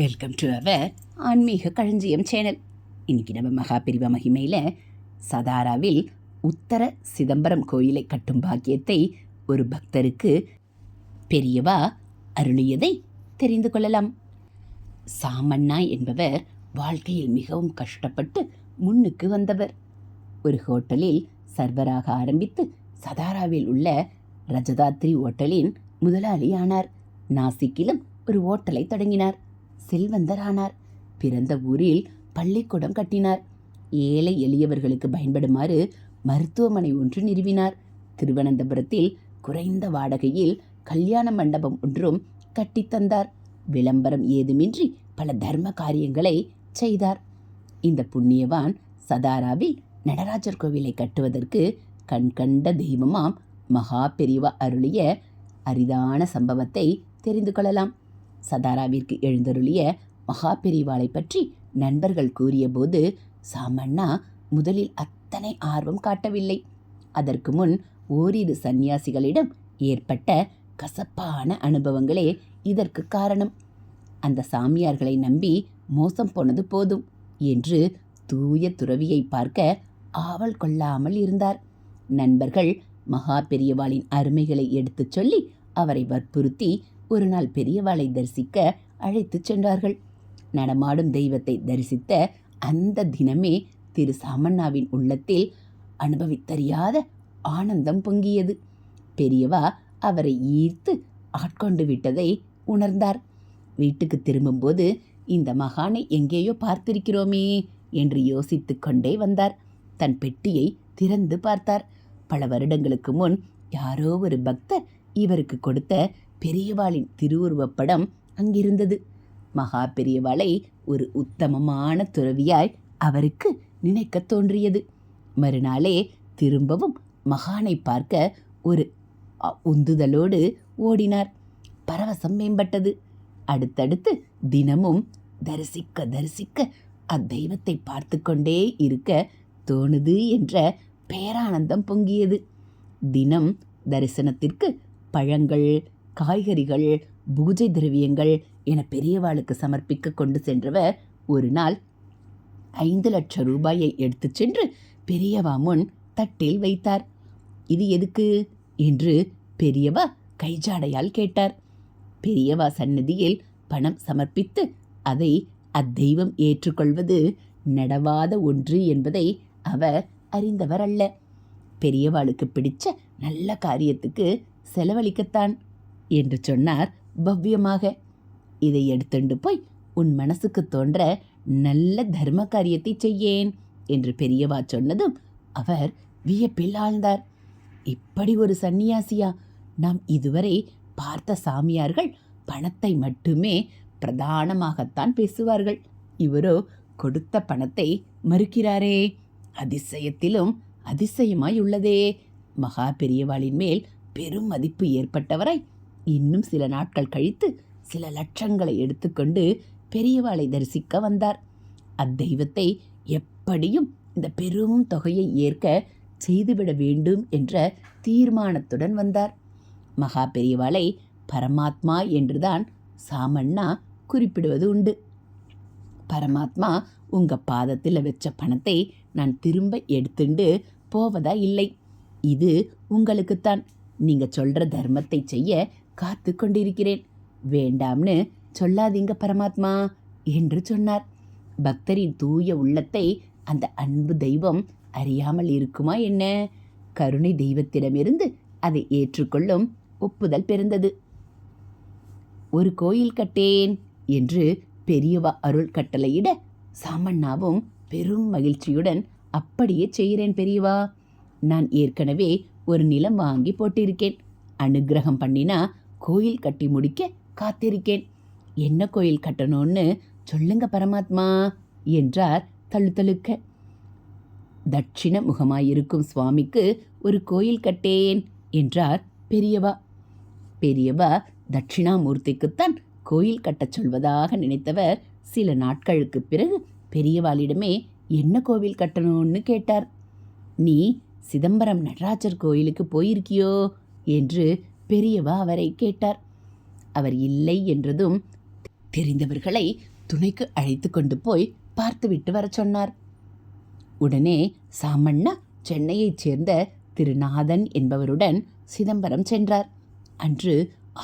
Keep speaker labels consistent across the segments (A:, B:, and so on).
A: Welcome to our ஆன்மீக களஞ்சியம் channel இன்னைக்கு நம்ம மகாபிரிவ மகிமையில் சதாராவில் உத்தர சிதம்பரம் கோயிலை கட்டும் பாக்கியத்தை ஒரு பக்தருக்கு பெரியவா அருளியதை தெரிந்து கொள்ளலாம். சாமண்ணா என்பவர் வாழ்க்கையில் மிகவும் கஷ்டப்பட்டு முன்னுக்கு வந்தவர். ஒரு ஹோட்டலில் சர்வராக ஆரம்பித்து சதாராவில் உள்ள ரஜதாத்ரி ஹோட்டலின் முதலாளி ஆனார் நாசிக்கிலும் ஒரு ஓட்டலை தொடங்கினார். செல்வந்தரானார். பிறந்த ஊரில் பள்ளிக்கூடம் கட்டினார். ஏழை எளியவர்களுக்கு பயன்படுமாறு மருத்துவமனை ஒன்று நிறுவினார். திருவனந்தபுரத்தில் குறைந்த வாடகையில் கல்யாண மண்டபம் ஒன்றும் கட்டித்தந்தார் விளம்பரம் ஏதுமின்றி பல தர்ம காரியங்களை செய்தார். இந்த புண்ணியவான் சதாராவில் நடராஜர் கோவிலை கட்டுவதற்கு கண்கண்ட தெய்வமாம் மகா பெரிவா அருளிய அரிதான சம்பவத்தை தெரிந்து கொள்ளலாம். சதாராவிற்கு எழுந்தருளிய மகாபெரிவாளை பற்றி நண்பர்கள் கூறியபோது சாமண்ணா முதலில் அத்தனை ஆர்வம் காட்டவில்லை. அதற்கு முன் ஓரிரு சந்நியாசிகளிடம் ஏற்பட்ட கசப்பான அனுபவங்களே இதற்கு காரணம். அந்த சாமியார்களை நம்பி மோசம் போனது போதும் என்று தூய துறவியை பார்க்க ஆவல் கொள்ளாமல் இருந்தார். நண்பர்கள் மகா பெரியவாளின் அருமைகளை எடுத்துச் சொல்லி அவரை வற்புறுத்தி ஒரு நாள் பெரியவாளை தரிசிக்க அழைத்துச் சென்றார்கள். நடமாடும் தெய்வத்தை தரிசித்த அந்த தினமே திரு சாமண்ணாவின் உள்ளத்தில் அனுபவித்தறியாத ஆனந்தம் பொங்கியது. பெரியவா அவரை ஈர்த்து ஆட்கொண்டு விட்டதை உணர்ந்தார். வீட்டுக்கு திரும்பும்போது இந்த மகானை எங்கேயோ பார்த்திருக்கிறோமே என்று யோசித்து கொண்டே வந்தார். தன் பெட்டியை திறந்து பார்த்தார். பல வருடங்களுக்கு முன் யாரோ ஒரு பக்தர் இவருக்கு கொடுத்த பெரியவாளின் திருவுருவப்படம் அங்கிருந்தது. மகா பெரியவாளை ஒரு உத்தமமான துறவியாய் அவருக்கு நினைக்கத் தோன்றியது. மறுநாளே திரும்பவும் மகானை பார்க்க ஒரு உந்துதலோடு ஓடினார். பரவசம் மேம்பட்டது. அடுத்தடுத்து தினமும் தரிசிக்க தரிசிக்க அத்தெய்வத்தை பார்த்து கொண்டே இருக்க தோணுது என்ற பேரானந்தம் பொங்கியது. தினம் தரிசனத்திற்கு பழங்கள் காய்கறிகள் பூஜை திரவியங்கள் என பெரியவாளுக்கு சமர்ப்பிக்க கொண்டு சென்றவர் ஒரு நாள் ஐந்து லட்சம் ரூபாயை எடுத்துச் சென்று பெரியவா முன் தட்டில் வைத்தார். இது எதுக்கு? என்று பெரியவா கைஜாடையால் கேட்டார். பெரியவா சன்னதியில் பணம் சமர்ப்பித்து அதை அத்தெய்வம் ஏற்றுக்கொள்வது நடவாத ஒன்று என்பதை அவர் அறிந்தவர் அல்ல பெரியவாளுக்கு பிடிச்ச நல்ல காரியத்துக்கு செலவழிக்கத்தான். என்று சொன்னார் பவ்யமாக. இதை எடுத்துண்டு போய் உன் மனசுக்கு தோன்ற நல்ல தர்ம காரியத்தை செய்யேன் என்று பெரியவா சொன்னதும் அவர் வியப்பில் ஆழ்ந்தார். இப்படி ஒரு சந்நியாசியா நாம் இதுவரை பார்த்த சாமியார்கள் பணத்தை மட்டுமே பிரதானமாகத்தான் பேசுவார்கள். இவரோ கொடுத்த பணத்தை மறுக்கிறாரே அதிசயத்திலும் அதிசயமாய் உள்ளதே மகா பெரியவாளின் மேல் பெரும் மதிப்பு ஏற்பட்டவராய் இன்னும் சில நாட்கள் கழித்து சில லட்சங்களை எடுத்துக்கொண்டு பெரியவாளை தரிசிக்க வந்தார். அத்தெய்வத்தை எப்படியும் இந்த பெரும் தொகையை ஏற்க செய்துவிட வேண்டும் என்ற தீர்மானத்துடன் வந்தார். மகா பெரியவாளை பரமாத்மா என்றுதான் சாமண்ணா குறிப்பிடுவது உண்டு. பரமாத்மா உங்க பாதத்தில் வச்ச பணத்தை நான் திரும்ப எடுத்துண்டு போவதா இல்லை. இது உங்களுக்குத்தான். நீங்க சொல்ற தர்மத்தை செய்ய காத்து கொண்டிருக்கிறேன் வேண்டாம்னு சொல்லாதீங்க பரமாத்மா என்று சொன்னார். பக்தரின் தூய உள்ளத்தை அந்த அன்பு தெய்வம் அறியாமல் இருக்குமா என்ன? கருணை தெய்வத்திடமிருந்து அதை ஏற்றுக்கொள்ளும் ஒப்புதல் பிறந்தது. ஒரு கோயில் கட்டேன் என்று பெரியவா அருள் கட்டளையிட சாமண்ணாவும் பெரும் மகிழ்ச்சியுடன் அப்படியே செய்கிறேன் பெரியவா. நான் ஏற்கனவே ஒரு நிலம் வாங்கி போட்டிருக்கேன். அனுக்கிரகம் பண்ணினா கோயில் கட்டி முடிக்க காத்திருக்கேன். என்ன கோயில் கட்டணும்னு சொல்லுங்க பரமாத்மா என்றார் தழுத்தழுக்க தட்சிண முகமாயிருக்கும் சுவாமிக்கு ஒரு கோயில் கட்டேன் என்றார் பெரியவா. பெரியவா தட்சிணாமூர்த்திக்குத்தான் கோயில் கட்டச் சொல்வதாக நினைத்தவர் சில நாட்களுக்கு பிறகு பெரியவாளிடமே என்ன கோவில் கட்டணும்னு கேட்டார். நீ சிதம்பரம் நடராஜர் கோயிலுக்கு போயிருக்கியோ? என்று பெரியவா அவரை கேட்டார். அவர் இல்லை என்றதும் தெரிந்தவர்களை துணைக்கு அழைத்து கொண்டு போய் பார்த்துவிட்டு வர சொன்னார். உடனே சாமண்ணா சென்னையைச் சேர்ந்த திருநாதன் என்பவருடன் சிதம்பரம் சென்றார். அன்று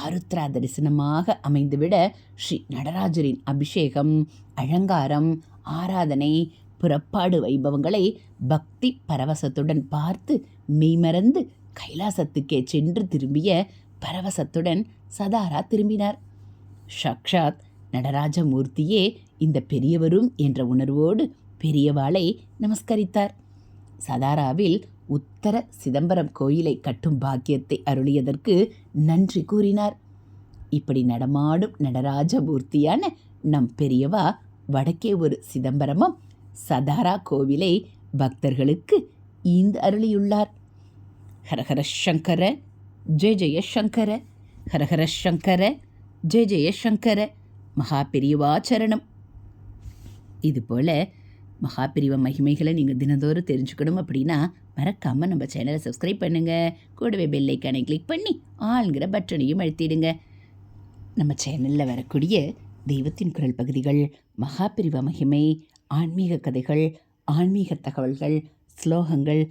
A: ஆருத்ரா தரிசனமாக அமைந்துவிட ஸ்ரீ நடராஜரின் அபிஷேகம் அலங்காரம் ஆராதனை புறப்பாடு வைபவங்களை பக்தி பரவசத்துடன் பார்த்து மெய்மறந்து கைலாசத்துக்கே சென்று திரும்பிய பரவசத்துடன் சதாரா திரும்பினார். சாக்ஷாத் நடராஜமூர்த்தியே இந்த பெரியவரும் என்ற உணர்வோடு பெரியவாளை நமஸ்கரித்தார். சதாராவில் உத்தர சிதம்பரம் கோயிலை கட்டும் பாக்கியத்தை அருளியதற்கு நன்றி கூறினார். இப்படி நடமாடும் நடராஜமூர்த்தியான நம் பெரியவா வடக்கே ஒரு சிதம்பரமும் சதாரா கோவிலை பக்தர்களுக்கு ஈந்து அருளியுள்ளார். ஹரஹர சங்கர ஜெய ஜெய சங்கர ஹரஹர சங்கர ஜெய ஜெய சங்கர மகா பெரியவா சரணம் இதுபோல் மகாபிரிவ மகிமைகளை நீங்கள் தினந்தோறும் தெரிஞ்சுக்கணும் அப்படின்னா மறக்காமல் நம்ம சேனலை சப்ஸ்கிரைப் பண்ணுங்கள் கூடவே பெல் கிளிக் பண்ணி ஆளுங்கிற பட்டனையும் அழுத்திடுங்க. நம்ம சேனலில் வரக்கூடிய தெய்வத்தின் குரல் பகுதிகள் மகாபிரிவ மகிமை ஆன்மீக கதைகள் ஆன்மீக தகவல்கள் ஸ்லோகங்கள்